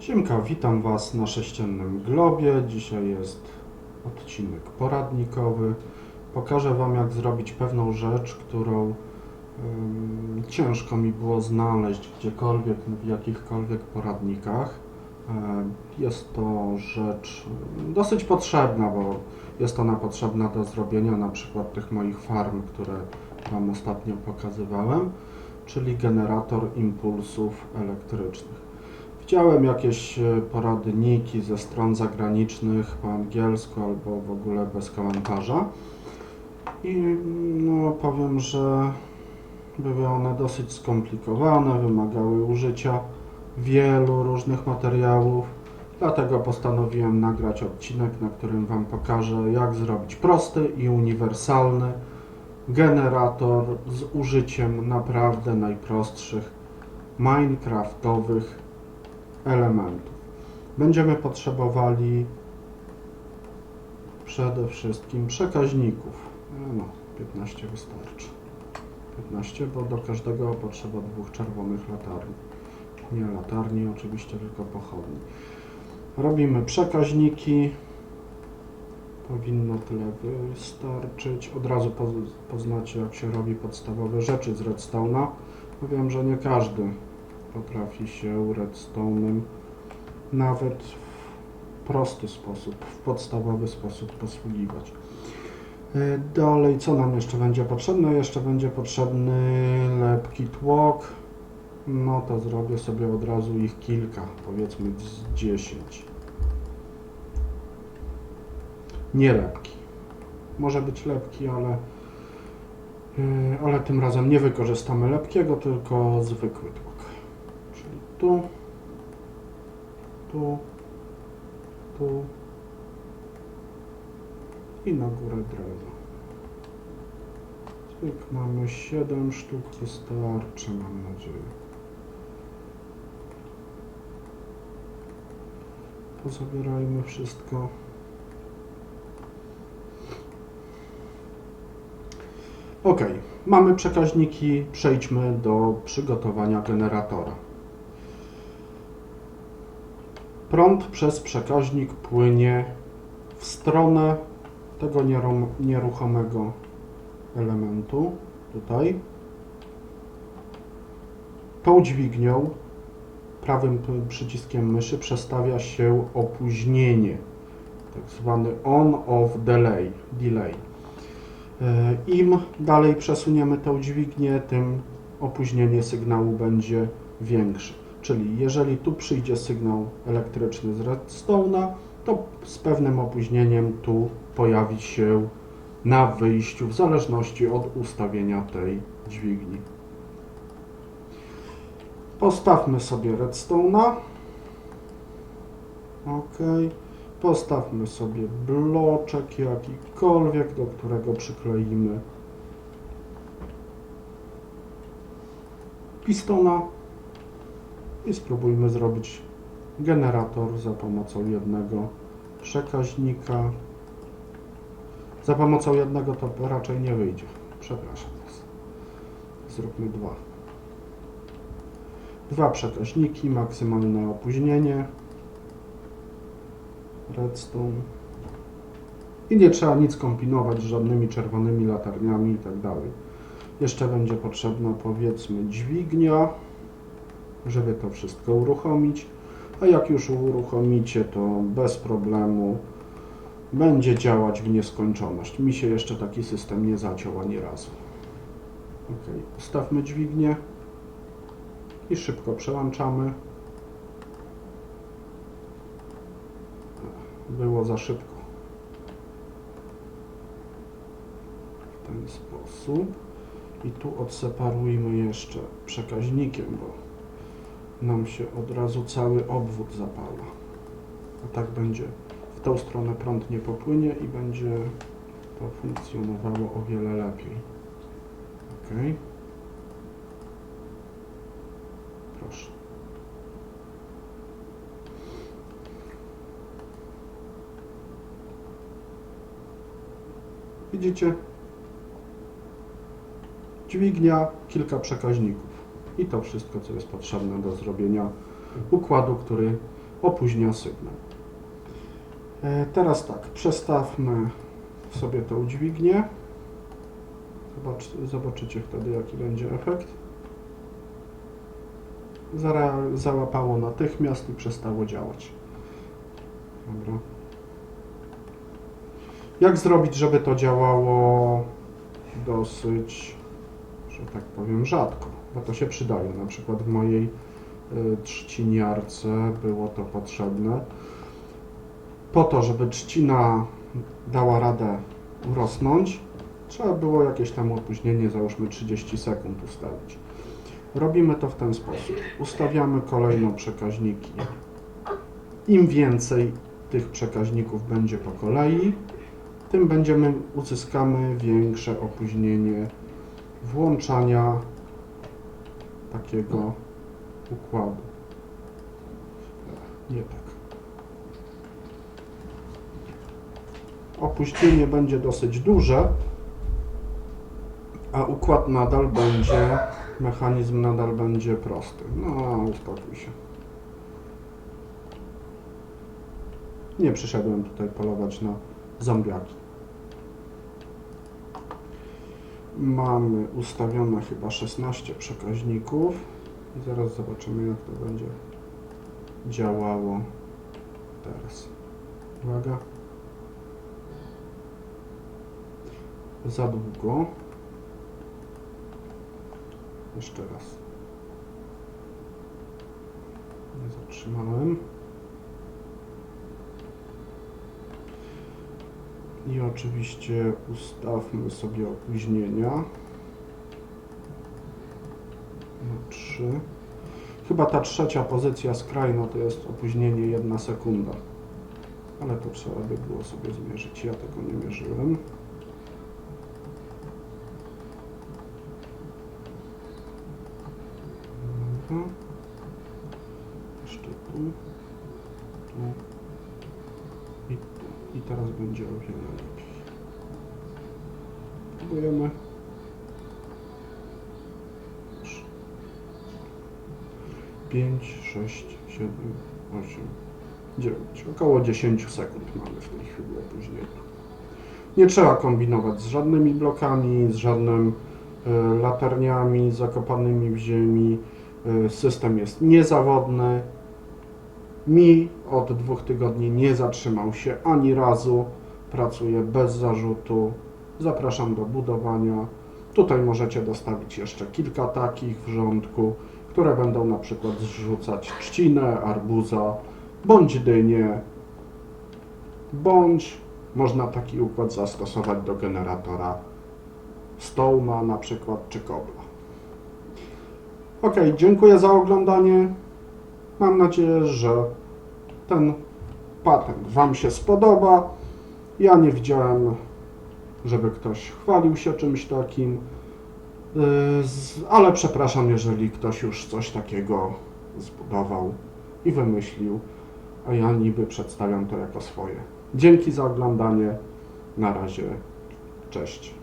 Siemka, witam Was na sześciennym globie. Dzisiaj jest odcinek poradnikowy. Pokażę Wam, jak zrobić pewną rzecz, którą ciężko mi było znaleźć gdziekolwiek, w jakichkolwiek poradnikach. E, Jest to rzecz dosyć potrzebna, bo jest ona potrzebna do zrobienia na przykład tych moich farm, które Wam ostatnio pokazywałem, czyli generator impulsów elektrycznych. Widziałem jakieś e, poradniki ze stron zagranicznych po angielsku albo w ogóle bez komentarza i no, powiem, że były one dosyć skomplikowane, wymagały użycia wielu różnych materiałów. Dlatego postanowiłem nagrać odcinek, na którym Wam pokażę, jak zrobić prosty i uniwersalny generator z użyciem naprawdę najprostszych minecraftowych elementów. Będziemy potrzebowali przede wszystkim przekaźników. E, No, 15 wystarczy. 15, bo do każdego potrzeba dwóch czerwonych latarni. Nie latarni oczywiście, tylko pochodni. Robimy przekaźniki. Powinno tyle wystarczyć. Od razu poz- poznacie, jak się robi podstawowe rzeczy z redstone'a. Wiem, że nie każdy potrafi się redstone'em nawet w prosty sposób, w podstawowy sposób posługiwać. E, Dalej, co nam jeszcze będzie potrzebne? Jeszcze będzie potrzebny lepki tłok. No to zrobię sobie od razu ich kilka, powiedzmy z 10. Nie lepki. Może być lepki, ale, yy, ale tym razem nie wykorzystamy lepkiego, tylko zwykły tłok. Tu, tu, tu i na górę drewno. Zwyk mamy 7 sztuk, wystarczy mam nadzieję. Pozabierajmy wszystko. Ok, mamy przekaźniki, przejdźmy do przygotowania generatora. Prąd przez przekaźnik płynie w stronę tego nieruchomego elementu, tutaj. Tą dźwignią, prawym przyciskiem myszy przestawia się opóźnienie, tak zwany on-off delay, delay. E, Im dalej przesuniemy tą dźwignię, tym opóźnienie sygnału będzie większe. Czyli jeżeli tu przyjdzie sygnał elektryczny z redstone'a, to z pewnym opóźnieniem tu pojawi się na wyjściu, w zależności od ustawienia tej dźwigni. Postawmy sobie redstone'a. OK. Postawmy sobie bloczek jakikolwiek, do którego przykleimy pistona i spróbujmy zrobić generator za pomocą jednego przekaźnika. Za pomocą jednego to raczej nie wyjdzie. Przepraszam Was. Zróbmy dwa. Dwa przekaźniki, maksymalne opóźnienie. Redstone. I nie trzeba nic kombinować z żadnymi czerwonymi latarniami i tak dalej. Jeszcze będzie potrzebna powiedzmy dźwignia, żeby to wszystko uruchomić. A jak już uruchomicie, to bez problemu będzie działać w nieskończoność. Mi się jeszcze taki system nie zaciął ani razu. Ok, ustawmy dźwignię i szybko przełączamy. Było za szybko. W ten sposób. I tu odseparujmy jeszcze przekaźnikiem, bo nam się od razu cały obwód zapala. A tak będzie w tą stronę prąd nie popłynie i będzie to funkcjonowało o wiele lepiej. Ok. Proszę. Widzicie? Dźwignia, kilka przekaźników. I to wszystko, co jest potrzebne do zrobienia układu, który opóźnia sygnał. E, Teraz tak, przestawmy sobie tą dźwignię. Zobacz, zobaczycie wtedy, jaki będzie efekt. Zara, załapało natychmiast i przestało działać. Dobra. Jak zrobić, żeby to działało dosyć, że tak powiem, rzadko? Bo to się przydaje. Na przykład w mojej y, trzciniarce było to potrzebne. Po to, żeby trzcina dała radę urosnąć, trzeba było jakieś tam opóźnienie, załóżmy 30 sekund ustawić. Robimy to w ten sposób. Ustawiamy kolejno przekaźniki. Im więcej tych przekaźników będzie po kolei, tym będziemy uzyskamy większe opóźnienie włączania takiego układu. Nie tak. Opóźnienie będzie dosyć duże, a układ nadal będzie, mechanizm nadal będzie prosty. No, uspokój się. Nie przyszedłem tutaj polować na zombiaki. Mamy ustawione chyba 16 przekaźników i zaraz zobaczymy jak to będzie działało teraz. Uwaga. Za długo. Jeszcze raz. Nie zatrzymałem. I oczywiście ustawmy sobie opóźnienia. Na 3. Chyba ta trzecia pozycja skrajna to jest opóźnienie 1 sekunda. Ale to trzeba by było sobie zmierzyć. Ja tego nie mierzyłem. Dobra. I teraz będzie o wiele lepiej. Próbujemy. Pięć, sześć, siedem, osiem, dziewięć. Około 10 sekund mamy w tej chwili opóźnienia. Nie trzeba kombinować z żadnymi blokami, z żadnym e, latarniami zakopanymi w ziemi. E, System jest niezawodny. Mi od dwóch tygodni nie zatrzymał się ani razu. Pracuję bez zarzutu. Zapraszam do budowania. Tutaj możecie dostawić jeszcze kilka takich w rządku, które będą na przykład zrzucać trzcinę, arbuza, bądź dynię, bądź można taki układ zastosować do generatora Stołma na przykład, czy kobla. Ok, dziękuję za oglądanie. Mam nadzieję, że ten patent Wam się spodoba. Ja nie widziałem, żeby ktoś chwalił się czymś takim, Yy, ale przepraszam, jeżeli ktoś już coś takiego zbudował i wymyślił, a ja niby przedstawiam to jako swoje. Dzięki za oglądanie. Na razie. Cześć.